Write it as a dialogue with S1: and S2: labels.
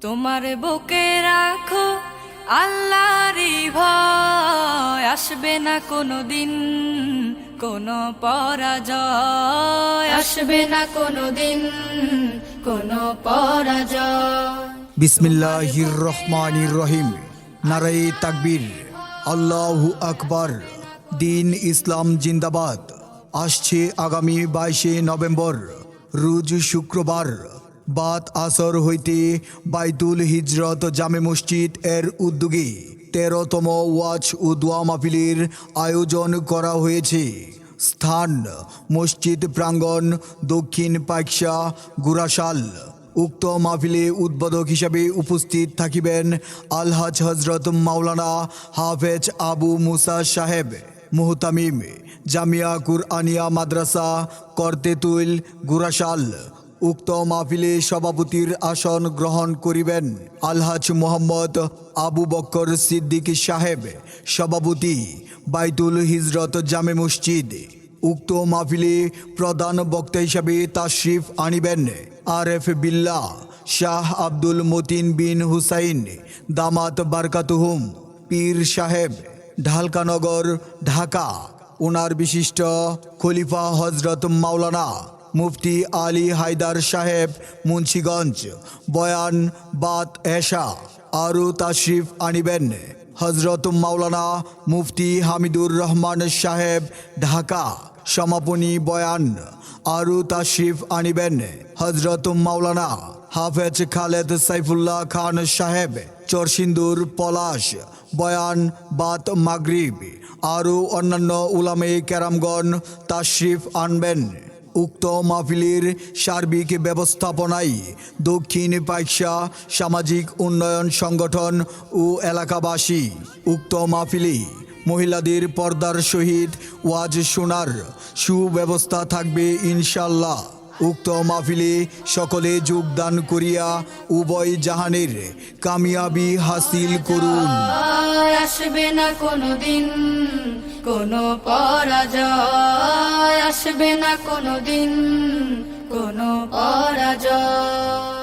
S1: তোমার বুকে রাখো আল্লাহরই ভয়। আসবে না কোনো দিন কোনো পরাজয়। আসবে না কোনো দিন কোনো পরাজয়।
S2: বিসমিল্লাহির রহমানির রহিম। নারাই তাকবীর। আল্লাহু আকবার। দিন ইসলাম জিন্দাবাদ। আসছে আগামী বাইশে নভেম্বর, রোজ শুক্রবার। বাদ আসর হইতে বাইতুল হিজরত জামে মসজিদ এর উদ্যোগে তেরোতম ওয়াচ ও দোয়া মাহফিলের আয়োজন করা হয়েছে। স্থান, মসজিদ প্রাঙ্গণ, দক্ষিণ পাকশা গুরাশাল। উক্ত মাহফিলে উদ্বোধক হিসাবে উপস্থিত থাকিবেন আলহাজ হজরত মাওলানা হাফেজ আবু মুসা সাহেব, মুহতামিম, জামিয়া কুরআনিয়া মাদ্রাসা, করতেতুল, গুরাশাল উক্ত মাহফিলে সভাপতির আসন গ্রহণ করিবেন আলহাজ মোহাম্মদ আবু বক্কর সিদ্দিক সাহেব, সভাপতি বাইতুল হিজরত জামে মসজিদ। উক্ত মাহফিলে প্রধান বক্তা হিসাবে তাশরিফ আনিবেন আর এফ বিল্লা, শাহ আব্দুল মতিন বিন হুসাইন, দামাত বারকাতুহুম, পীর সাহেব, ঢালকানগর, ঢাকা। ওনার বিশিষ্ট খলিফা হজরত মাওলানা মুফতি আলী হায়দার সাহেব, মুন্সিগঞ্জ, বয়ান বাত এশা, আরও তাশরিফ আনিবেন। হজরত মাওলানা মুফতি হামিদুর রহমান সাহেব, ঢাকা, সমাপনী বয়ান, আরও তাশরিফ আনিবেন। হজরত মাওলানা হাফেজ খালেদ সাইফুল্লাহ খান সাহেব, চরসিন্দুর পলাশ, বয়ান বাত মাগরিব, আরও অন্যান্য উলামে ক্যারামগণ তাশরিফ আনবেন। উক্ত মাহফিলের সার্বিক ব্যবস্থাপনায় দক্ষিণ পাইসা সামাজিক উন্নয়ন সংগঠন ও এলাকাবাসী উক্ত মাহফিলে মহিলাদের পর্দার সহিত ওয়াজ শোনার সুব্যবস্থা থাকবে ইনশাল্লাহ উক্ত মাহফিলে সকলে যোগদান করিয়া উভয় জাহানের কামিয়াবি হাসিল করুন।
S1: আসবে না কোনো দিন কোনো পরাজয়। আসবে না কোনো দিন কোনো পরাজয়।